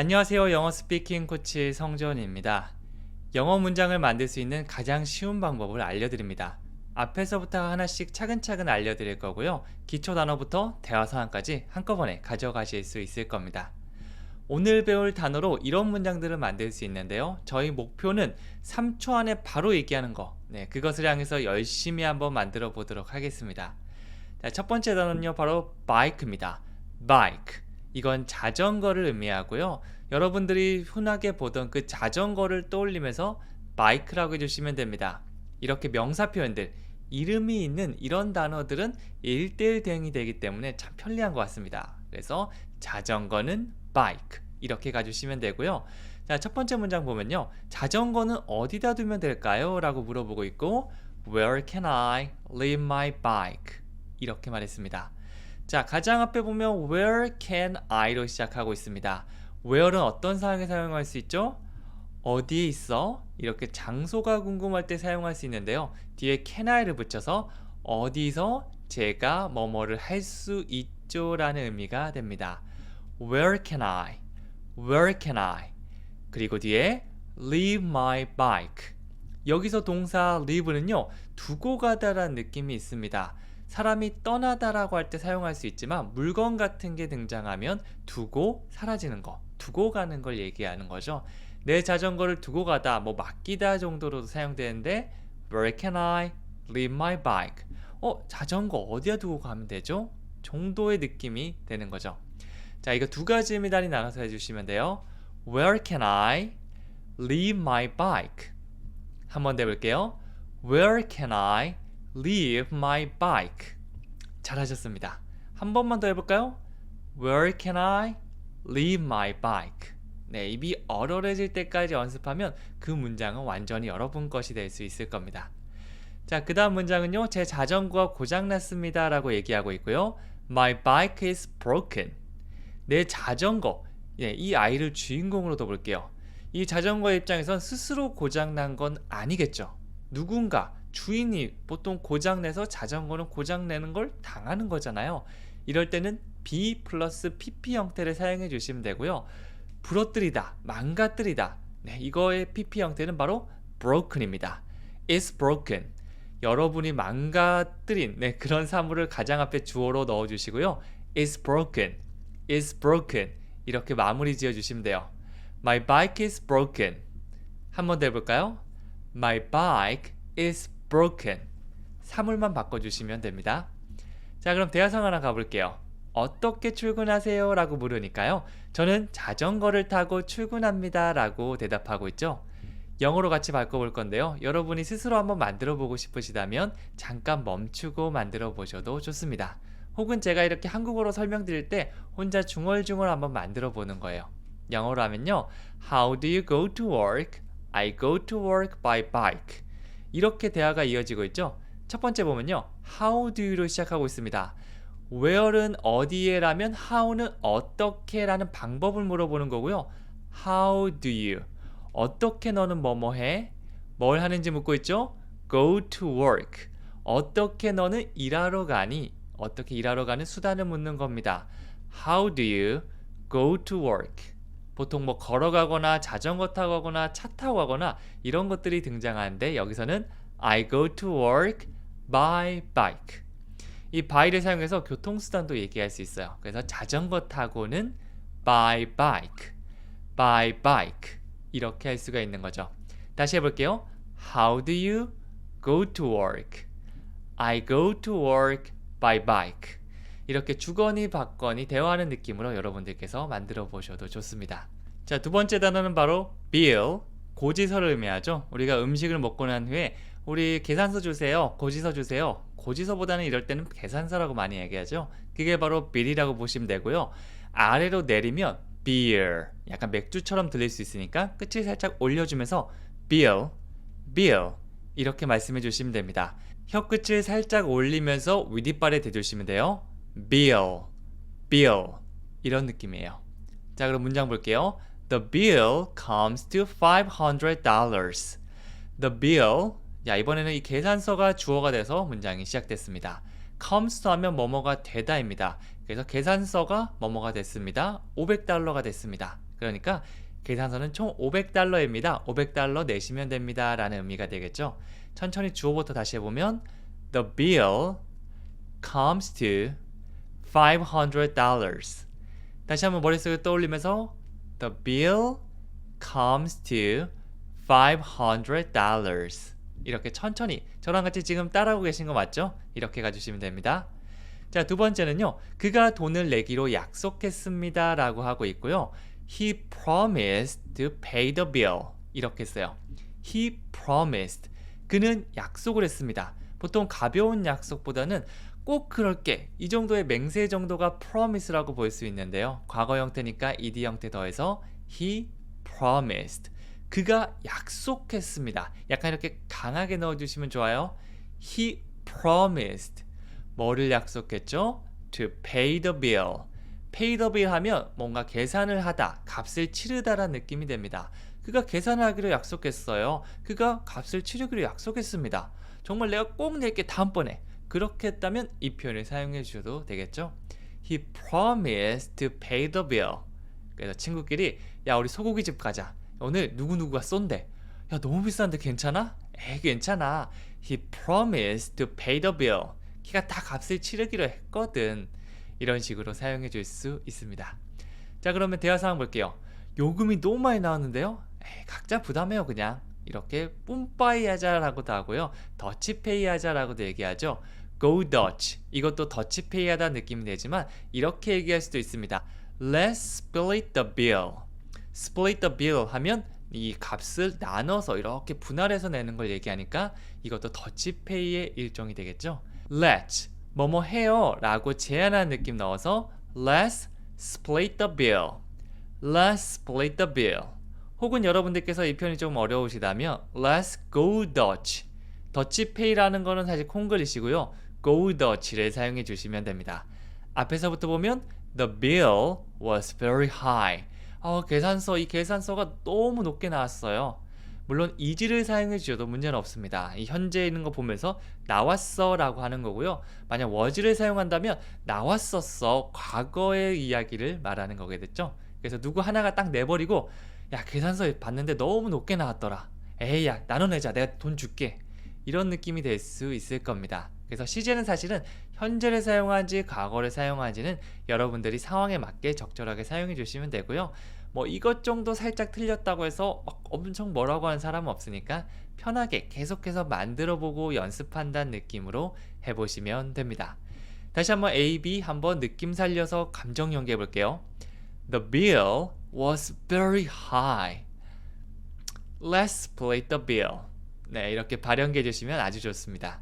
안녕하세요. 영어 스피킹 코치 성전입니다. 영어 문장을 만들 수 있는 가장 쉬운 방법을 알려드립니다. 앞에서부터 하나씩 차근차근 알려드릴 거고요. 기초 단어부터 대화 상황까지 한꺼번에 가져가실 수 있을 겁니다. 오늘 배울 단어로 이런 문장들을 만들 수 있는데요. 저희 목표는 3초 안에 바로 얘기하는 거. 네, 그것을 향해서 열심히 한번 만들어 보도록 하겠습니다. 자, 첫 번째 단어는요, 바로 bike입니다. bike. 이건 자전거를 의미하고요. 여러분들이 흔하게 보던 그 자전거를 떠올리면서 bike라고 해주시면 됩니다. 이렇게 명사 표현들, 이름이 있는 이런 단어들은 1대1 대응이 되기 때문에 참 편리한 것 같습니다. 그래서 자전거는 bike 이렇게 가주시면 되고요. 자, 첫 번째 문장 보면요. 자전거는 어디다 두면 될까요? 라고 물어보고 있고 Where can I leave my bike? 이렇게 말했습니다. 자, 가장 앞에 보면 Where can I로 시작하고 있습니다. Where는 어떤 상황에 사용할 수 있죠? 어디에 있어? 이렇게 장소가 궁금할 때 사용할 수 있는데요. 뒤에 can I를 붙여서 어디서 제가 뭐뭐를 할 수 있죠? 라는 의미가 됩니다. Where can I? Where can I? 그리고 뒤에 leave my bike. 여기서 동사 leave는요, 두고 가다라는 느낌이 있습니다. 사람이 떠나다라고 할 때 사용할 수 있지만 물건 같은 게 등장하면 두고 사라지는 거, 두고 가는 걸 얘기하는 거죠. 내 자전거를 두고 가다, 뭐 맡기다 정도로도 사용되는데 Where can I leave my bike? 어, 자전거 어디에 두고 가면 되죠? 정도의 느낌이 되는 거죠. 자, 이거 두 가지 의미단위 나눠서 해주시면 돼요. Where can I leave my bike? 한번 더 해볼게요. Where can I leave my bike? 잘하셨습니다. 한 번만 더 해볼까요? Where can I leave my bike? 네, 입이 얼얼해질 때까지 연습하면 그 문장은 완전히 여러분 것이 될 수 있을 겁니다. 자, 그 다음 문장은요. 제 자전거가 고장났습니다. 라고 얘기하고 있고요. My bike is broken. 내 자전거. 예, 이 아이를 주인공으로 둬볼게요. 이 자전거 입장에선 스스로 고장난 건 아니겠죠. 누군가, 주인이 보통 고장내서 자전거는 고장내는 걸 당하는 거잖아요. 이럴 때는 B 플러스 PP 형태를 사용해 주시면 되고요. 부러뜨리다, 망가뜨리다. 네, 이거의 PP 형태는 바로 broken입니다. is broken. 여러분이 망가뜨린 네, 그런 사물을 가장 앞에 주어로 넣어 주시고요. is broken. is broken. 이렇게 마무리 지어 주시면 돼요. My bike is broken. 한 번 더 해볼까요? My bike is broken. 사물만 바꿔주시면 됩니다. 자, 그럼 대화상 하나 가볼게요. 어떻게 출근하세요? 라고 물으니까요. 저는 자전거를 타고 출근합니다. 라고 대답하고 있죠. 영어로 같이 바꿔볼 건데요. 여러분이 스스로 한번 만들어 보고 싶으시다면 잠깐 멈추고 만들어 보셔도 좋습니다. 혹은 제가 이렇게 한국어로 설명드릴 때 혼자 중얼중얼 한번 만들어 보는 거예요. 영어로 하면요. How do you go to work? I go to work by bike. 이렇게 대화가 이어지고 있죠. 첫 번째 보면요. How do you로 시작하고 있습니다. where는 어디에라면 how는 어떻게라는 방법을 물어보는 거고요. How do you? 어떻게 너는 뭐뭐 해? 뭘 하는지 묻고 있죠? Go to work. 어떻게 너는 일하러 가니? 어떻게 일하러 가는 수단을 묻는 겁니다. How do you go to work? 보통 뭐 걸어가거나 자전거 타고 가거나 차 타고 가거나 이런 것들이 등장하는데 여기서는 I go to work by bike. 이 by를 사용해서 교통수단도 얘기할 수 있어요. 그래서 자전거 타고는 by bike, by bike 이렇게 할 수가 있는 거죠. 다시 해볼게요. How do you go to work? I go to work by bike. 이렇게 주거니 받거니 대화하는 느낌으로 여러분들께서 만들어 보셔도 좋습니다. 자, 두 번째 단어는 바로 bill, 고지서를 의미하죠. 우리가 음식을 먹고 난 후에 우리 계산서 주세요. 고지서 주세요. 고지서보다는 이럴 때는 계산서라고 많이 얘기하죠. 그게 바로 bill이라고 보시면 되고요. 아래로 내리면 beer, 약간 맥주처럼 들릴 수 있으니까 끝을 살짝 올려주면서 bill, bill 이렇게 말씀해 주시면 됩니다. 혀 끝을 살짝 올리면서 윗이빨에 대주시면 돼요. bill, bill 이런 느낌이에요. 자, 그럼 문장 볼게요. The bill comes to $500. The bill 야, 이번에는 이 계산서가 주어가 돼서 문장이 시작됐습니다. comes 하면 뭐뭐가 되다입니다. 그래서 계산서가 뭐뭐가 됐습니다. 500달러가 됐습니다. 그러니까 계산서는 총 500달러입니다. 500달러 내시면 됩니다. 라는 의미가 되겠죠. 천천히 주어부터 다시 해보면 The bill comes to $500. 다시 한번 머릿속에 떠올리면서 The bill comes to $500. 이렇게 천천히 저랑 같이 지금 따라하고 계신 거 맞죠? 이렇게 가주시면 됩니다. 자, 두 번째는요. 그가 돈을 내기로 약속했습니다. 라고 하고 있고요. He promised to pay the bill. 이렇게 써요. He promised. 그는 약속을 했습니다. 보통 가벼운 약속보다는 꼭 그럴게. 이 정도의 맹세 정도가 promise라고 볼 수 있는데요. 과거 형태니까 ed 형태 더해서 he promised. 그가 약속했습니다. 약간 이렇게 강하게 넣어주시면 좋아요. He promised. 뭐를 약속했죠? To pay the bill. pay the bill 하면 뭔가 계산을 하다, 값을 치르다라는 느낌이 됩니다. 그가 계산을 하기로 약속했어요. 그가 값을 치르기로 약속했습니다. 정말 내가 꼭 낼게 다음번에. 그렇게 했다면 이 표현을 사용해 주셔도 되겠죠? He promised to pay the bill. 그래서 친구끼리 야 우리 소고기 집 가자. 오늘 누구 누구가 쏜대. 야 너무 비싼데 괜찮아? 에 괜찮아. He promised to pay the bill. 키가 다 값을 치르기로 했거든. 이런 식으로 사용해 줄 수 있습니다. 자 그러면 대화 상황 볼게요. 요금이 너무 많이 나왔는데요. 에이, 각자 부담해요 그냥. 이렇게 뿜빠이 하자라고도 하고요. 더치페이 하자라고도 얘기하죠. Go Dutch. 이것도 더치페이 하다 느낌이 되지만 이렇게 얘기할 수도 있습니다. Let's split the bill. split the bill 하면 이 값을 나눠서 이렇게 분할해서 내는 걸 얘기하니까 이것도 더치페이의 일종이 되겠죠. Let's 뭐뭐 해요 라고 제안하는 느낌 넣어서 Let's split the bill. Let's split the bill. 혹은 여러분들께서 이 표현이 좀 어려우시다면 Let's go Dutch. 더치페이라는 거는 사실 콩글리시고요. Go Dutch를 사용해 주시면 됩니다. 앞에서부터 보면 The bill was very high. 어, 계산서 이 계산서가 너무 높게 나왔어요. 물론 이지를 사용해 주셔도 문제는 없습니다. 이 현재 있는 거 보면서 나왔어라고 하는 거고요. 만약 was를 사용한다면 나왔었어 과거의 이야기를 말하는 거겠죠. 그래서 누구 하나가 딱 내버리고 야 계산서 봤는데 너무 높게 나왔더라. 에이 야 나눠내자 내가 돈 줄게. 이런 느낌이 될 수 있을 겁니다. 그래서 시제는 사실은 현재를 사용한지 과거를 사용한지는 여러분들이 상황에 맞게 적절하게 사용해 주시면 되고요. 뭐 이것 정도 살짝 틀렸다고 해서 막 엄청 뭐라고 하는 사람은 없으니까 편하게 계속해서 만들어 보고 연습한다는 느낌으로 해보시면 됩니다. 다시 한번 A, B 한번 느낌 살려서 감정 연기해 볼게요. The bill was very high. Let's split the bill. 네, 이렇게 발연기해 주시면 아주 좋습니다.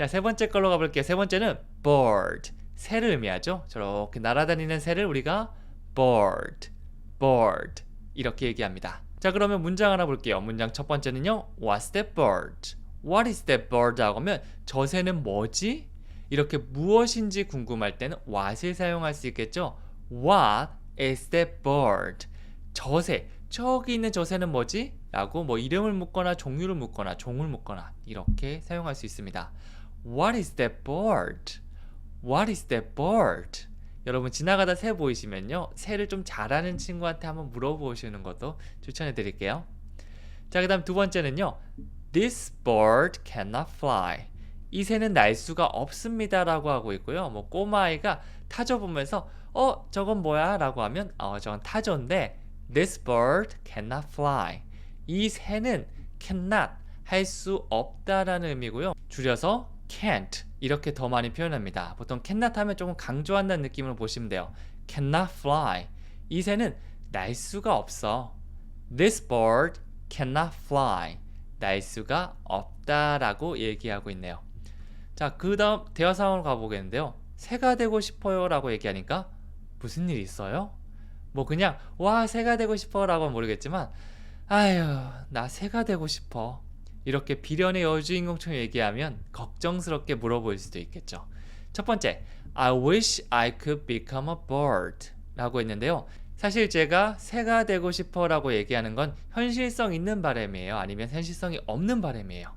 자, 세 번째 걸로 가볼게요. 세 번째는 bird. 새를 의미하죠. 저렇게 날아다니는 새를 우리가 bird, bird 이렇게 얘기합니다. 자, 그러면 문장 하나 볼게요. 문장 첫 번째는요. What's that bird? What is that bird? 하고 하면 저 새는 뭐지? 이렇게 무엇인지 궁금할 때는 what을 사용할 수 있겠죠. What is that bird? 저 새, 저기 있는 저 새는 뭐지? 라고 뭐 이름을 묻거나 종류를 묻거나 종을 묻거나 이렇게 사용할 수 있습니다. What is that bird? What is that bird? 여러분 지나가다 새 보이시면요. 새를 좀 잘하는 친구한테 한번 물어보시는 것도 추천해 드릴게요. 자, 그 다음 두 번째는요. This bird cannot fly. 이 새는 날 수가 없습니다 라고 하고 있고요. 뭐 꼬마아이가 타조 보면서 어, 저건 뭐야? 라고 하면 어, 저건 타조인데 This bird cannot fly. 이 새는 cannot 할 수 없다라는 의미고요. 줄여서 can't 이렇게 더 많이 표현합니다. 보통 cannot 하면 조금 강조한다는 느낌으로 보시면 돼요. cannot fly. 이 새는 날 수가 없어. This bird cannot fly. 날 수가 없다라고 얘기하고 있네요. 자, 그 다음 대화 상황으로 가보겠는데요. 새가 되고 싶어요 라고 얘기하니까 무슨 일 있어요? 뭐 그냥 와 새가 되고 싶어 라고 는 모르겠지만 아유 나 새가 되고 싶어 이렇게 비련의 여주인공처럼 얘기하면 걱정스럽게 물어볼 수도 있겠죠. 첫 번째, I wish I could become a bird 라고 했는데요. 사실 제가 새가 되고 싶어 라고 얘기하는 건 현실성 있는 바람이에요. 아니면 현실성이 없는 바람이에요.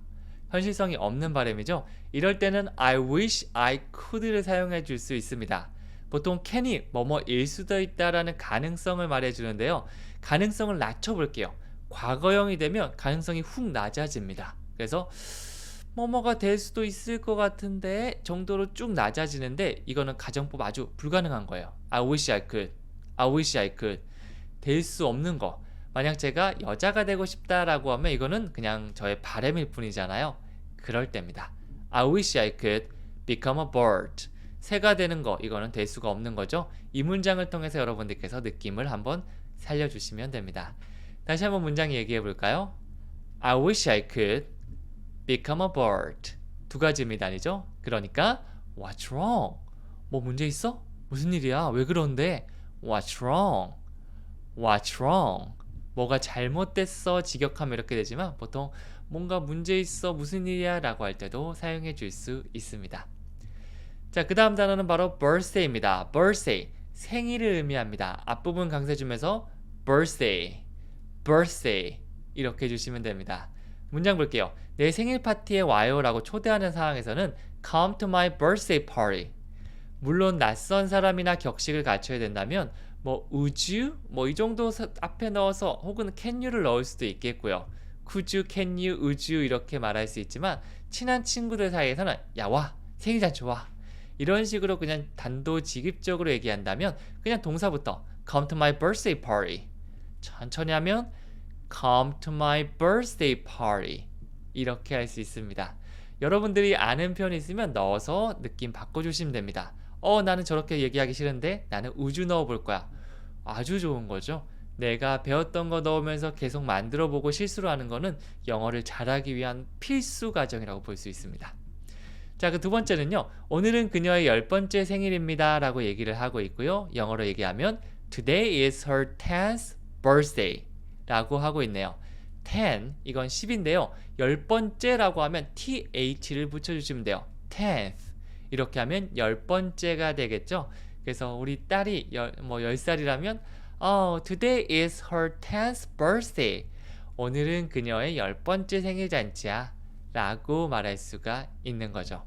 현실성이 없는 바람이죠. 이럴 때는 I wish I could를 사용해 줄 수 있습니다. 보통 can이 뭐뭐일 수도 있다라는 가능성을 말해 주는데요. 가능성을 낮춰 볼게요. 과거형이 되면 가능성이 훅 낮아집니다. 그래서 뭐뭐가 될 수도 있을 것 같은데 정도로 쭉 낮아지는데 이거는 가정법 아주 불가능한 거예요. I wish I could. I wish I could. 될 수 없는 거. 만약 제가 여자가 되고 싶다라고 하면 이거는 그냥 저의 바램일 뿐이잖아요. 그럴 때입니다. I wish I could become a bird. 새가 되는 거 이거는 될 수가 없는 거죠. 이 문장을 통해서 여러분들께서 느낌을 한번 살려주시면 됩니다. 다시 한번 문장 얘기해 볼까요? I wish I could become a bird. 두 가지 미단이죠. 그러니까 What's wrong? 뭐 문제 있어? 무슨 일이야? 왜 그런데? What's wrong? What's wrong? 뭐가 잘못됐어? 직역하면 이렇게 되지만 보통 뭔가 문제 있어? 무슨 일이야? 라고 할 때도 사용해 줄 수 있습니다. 자, 그 다음 단어는 바로 birthday입니다. birthday. 생일을 의미합니다. 앞부분 강세 주면서 birthday, birthday 이렇게 해주시면 됩니다. 문장 볼게요. 내 생일 파티에 와요 라고 초대하는 상황에서는 come to my birthday party. 물론 낯선 사람이나 격식을 갖춰야 된다면 뭐 would you 뭐 이 정도 사- 앞에 넣어서 혹은 can you를 넣을 수도 있겠고요. could you, can you, would you 이렇게 말할 수 있지만 친한 친구들 사이에서는 야 와 생일 잔치 와 이런 식으로 그냥 단도직입적으로 얘기한다면 그냥 동사부터 come to my birthday party 천천히 하면 come to my birthday party 이렇게 할 수 있습니다. 여러분들이 아는 표현 있으면 넣어서 느낌 바꿔주시면 됩니다. 어 나는 저렇게 얘기하기 싫은데 나는 우주 넣어볼 거야. 아주 좋은 거죠. 내가 배웠던 거 넣으면서 계속 만들어 보고 실수로 하는 거는 영어를 잘하기 위한 필수 과정이라고 볼 수 있습니다. 자, 그 두 번째는요. 오늘은 그녀의 열 번째 생일입니다. 라고 얘기를 하고 있고요. 영어로 얘기하면 Today is her 10th birthday 라고 하고 있네요. 10, 이건 10인데요. 열 번째라고 하면 th를 붙여주시면 돼요. 10th. 이렇게 하면 열 번째가 되겠죠. 그래서 우리 딸이 열, 뭐 10살이라면 어, today is her 10th birthday. 오늘은 그녀의 열 번째 생일 잔치야. 라고 말할 수가 있는 거죠.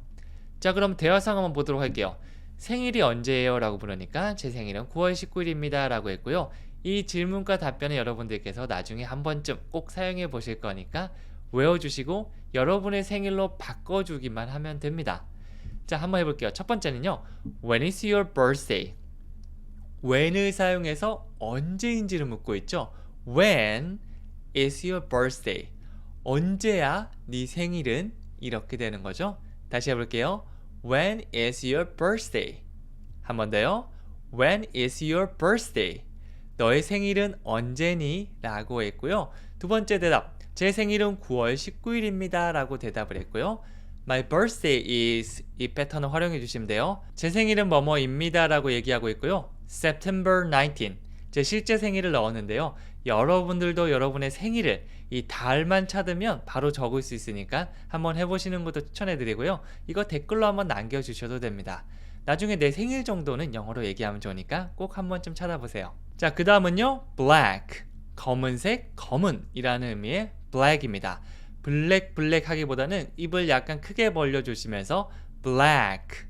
자, 그럼 대화상 한번 보도록 할게요. 생일이 언제예요? 라고 물으니까 제 생일은 9월 19일입니다. 라고 했고요. 이 질문과 답변은 여러분들께서 나중에 한 번쯤 꼭 사용해 보실 거니까 외워주시고 여러분의 생일로 바꿔주기만 하면 됩니다. 자, 한번 해볼게요. 첫 번째는요. When is your birthday? when을 사용해서 언제인지를 묻고 있죠. When is your birthday? 언제야 네 생일은? 이렇게 되는 거죠. 다시 해볼게요. When is your birthday? 한 번 더요. When is your birthday? 너의 생일은 언제니? 라고 했고요. 두 번째 대답. 제 생일은 9월 19일입니다. 라고 대답을 했고요. My birthday is 이 패턴을 활용해 주시면 돼요. 제 생일은 뭐뭐입니다. 라고 얘기하고 있고요. September 19. 제 실제 생일을 넣었는데요. 여러분들도 여러분의 생일을 이 달만 찾으면 바로 적을 수 있으니까 한번 해보시는 것도 추천해 드리고요. 이거 댓글로 한번 남겨주셔도 됩니다. 나중에 내 생일 정도는 영어로 얘기하면 좋으니까 꼭 한 번쯤 찾아보세요. 자, 그 다음은요. black. 검은색, 검은이라는 의미의 black입니다. 블랙 블랙 하기보다는 입을 약간 크게 벌려 주시면서 black,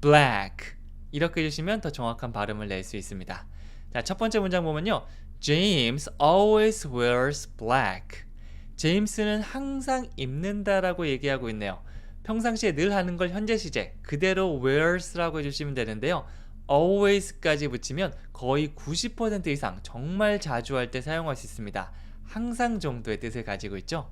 black 이렇게 해주시면 더 정확한 발음을 낼 수 있습니다. 자, 첫 번째 문장 보면요. James always wears black. 제임스는 항상 입는다라고 얘기하고 있네요. 평상시에 늘 하는 걸 현재 시제 그대로 wears라고 해주시면 되는데요. Always까지 붙이면 거의 90% 이상 정말 자주 할 때 사용할 수 있습니다. 항상 정도의 뜻을 가지고 있죠.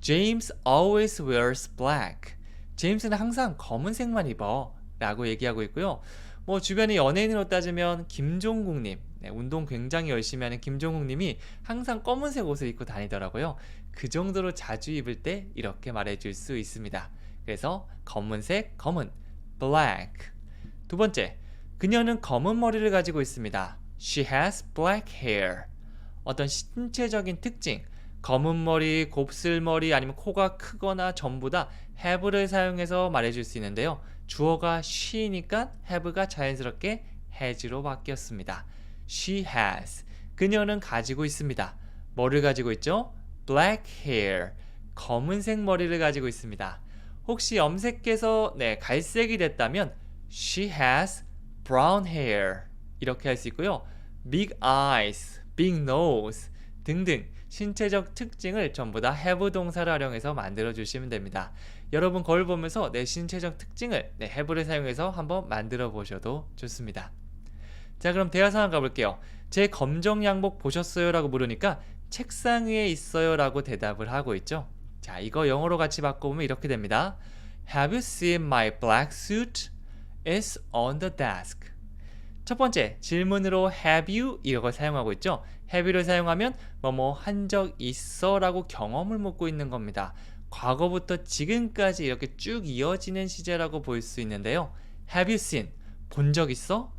James always wears black. 제임스는 항상 검은색만 입어 라고 얘기하고 있고요. 뭐 주변에 연예인으로 따지면 김종국님, 네, 운동 굉장히 열심히 하는 김종국님이 항상 검은색 옷을 입고 다니더라고요. 그 정도로 자주 입을 때 이렇게 말해줄 수 있습니다. 그래서 검은색, 검은, black. 두 번째, 그녀는 검은 머리를 가지고 있습니다. She has black hair. 어떤 신체적인 특징, 검은 머리, 곱슬머리 아니면 코가 크거나 전부 다 have를 사용해서 말해줄 수 있는데요. 주어가 she니까 have가 자연스럽게 has로 바뀌었습니다. She has. 그녀는 가지고 있습니다. 뭐를 가지고 있죠? black hair. 검은색 머리를 가지고 있습니다. 혹시 염색해서 네, 갈색이 됐다면 she has brown hair 이렇게 할 수 있고요. big eyes, big nose 등등 신체적 특징을 전부 다 have 동사를 활용해서 만들어 주시면 됩니다. 여러분 거울 보면서 내 신체적 특징을 네, have를 사용해서 한번 만들어 보셔도 좋습니다. 자 그럼 대화 상황 가볼게요. 제 검정 양복 보셨어요? 라고 물으니까 책상 위에 있어요 라고 대답을 하고 있죠. 자 이거 영어로 같이 바꿔보면 이렇게 됩니다. Have you seen my black suit? It's on the desk. 첫 번째 질문으로 have you 이걸 사용하고 있죠. have you를 사용하면 뭐뭐 한 적 있어 라고 경험을 묻고 있는 겁니다. 과거부터 지금까지 이렇게 쭉 이어지는 시제라고 볼 수 있는데요. have you seen 본 적 있어?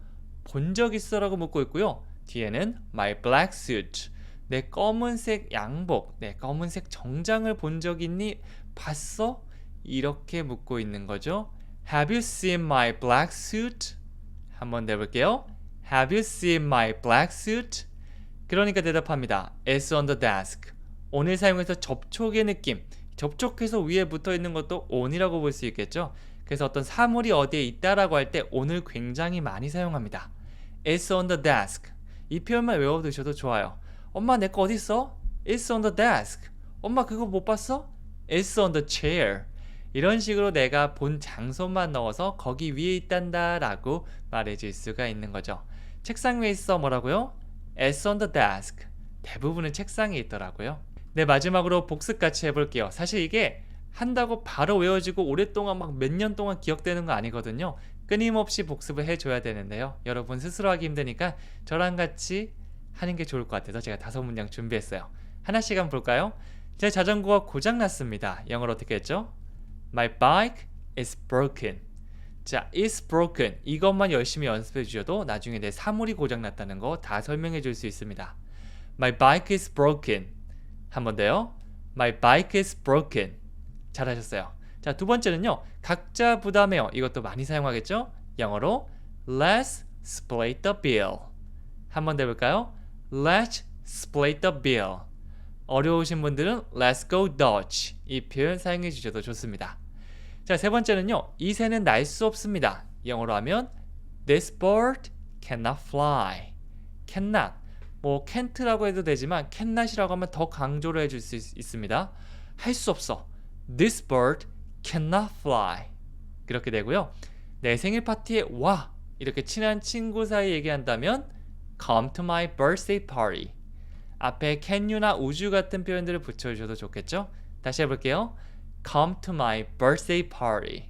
본 적 있어 라고 묻고 있고요. 뒤에는 my black suit 내 검은색 양복, 내 검은색 정장을 본 적 있니? 봤어? 이렇게 묻고 있는 거죠. Have you seen my black suit? 한번 내볼게요. Have you seen my black suit? 그러니까 대답합니다. It's on the desk. 오늘 사용해서 접촉의 느낌. 접촉해서 위에 붙어 있는 것도 on이라고 볼 수 있겠죠. 그래서 어떤 사물이 어디에 있다라고 할때 on을 굉장히 많이 사용합니다. It's on the desk. 이 표현만 외워두셔도 좋아요. 엄마 내 거 어디 있어? It's on the desk. 엄마 그거 못 봤어? It's on the chair. 이런 식으로 내가 본 장소만 넣어서 거기 위에 있단다 라고 말해줄 수가 있는 거죠. 책상 위에 있어 뭐라고요? It's on the desk. 대부분은 책상에 있더라고요. 네, 마지막으로 복습 같이 해볼게요. 사실 이게 한다고 바로 외워지고 오랫동안 막 몇 년 동안 기억되는 거 아니거든요. 끊임없이 복습을 해줘야 되는데요. 여러분 스스로 하기 힘드니까 저랑 같이 하는 게 좋을 것 같아서 제가 다섯 문장 준비했어요. 하나씩 한번 볼까요? 제 자전거가 고장났습니다. 영어로 어떻게 했죠? My bike is broken. 자, is broken. 이것만 열심히 연습해 주셔도 나중에 내 사물이 고장 났다는 거 다 설명해 줄 수 있습니다. My bike is broken. 한 번 더요. My bike is broken. 잘하셨어요. 자, 두 번째는요. 각자 부담해요. 이것도 많이 사용하겠죠? 영어로 Let's split the bill. 한 번 더 해볼까요? Let's split the bill. 어려우신 분들은 Let's go Dutch. 이 표현 사용해 주셔도 좋습니다. 자, 세 번째는요. 이 새는 날 수 없습니다. 영어로 하면 This bird cannot fly. cannot. 뭐 can't라고 해도 되지만 cannot이라고 하면 더 강조를 해줄 수 있, 있습니다. 할 수 없어. This bird cannot fly. 그렇게 되고요. 내 생일 파티에 와 이렇게 친한 친구 사이 얘기한다면 come to my birthday party. 앞에 can you나 우주 같은 표현들을 붙여 주셔도 좋겠죠? 다시 해 볼게요. Come to my birthday party.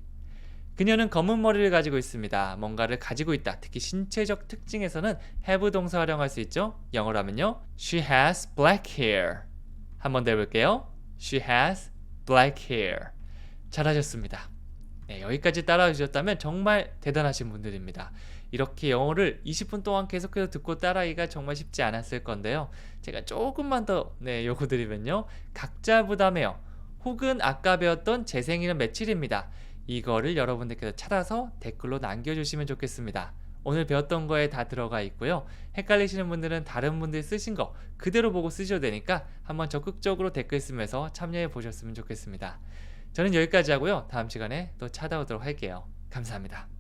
그녀는 검은 머리를 가지고 있습니다. 뭔가를 가지고 있다. 특히 신체적 특징에서는 have 동사 활용할 수 있죠. 영어로 하면요. She has black hair. 한번 더 해볼게요. She has black hair. 잘하셨습니다. 네, 여기까지 따라와 주셨다면 정말 대단하신 분들입니다. 이렇게 영어를 20분 동안 계속해서 듣고 따라하기가 정말 쉽지 않았을 건데요. 제가 조금만 더 네, 요구 드리면요. 각자 부담해요. 혹은 아까 배웠던 제 생일은 며칠입니다. 이거를 여러분들께서 찾아서 댓글로 남겨주시면 좋겠습니다. 오늘 배웠던 거에 다 들어가 있고요. 헷갈리시는 분들은 다른 분들이 쓰신 거 그대로 보고 쓰셔도 되니까 한번 적극적으로 댓글 쓰면서 참여해 보셨으면 좋겠습니다. 저는 여기까지 하고요. 다음 시간에 또 찾아오도록 할게요. 감사합니다.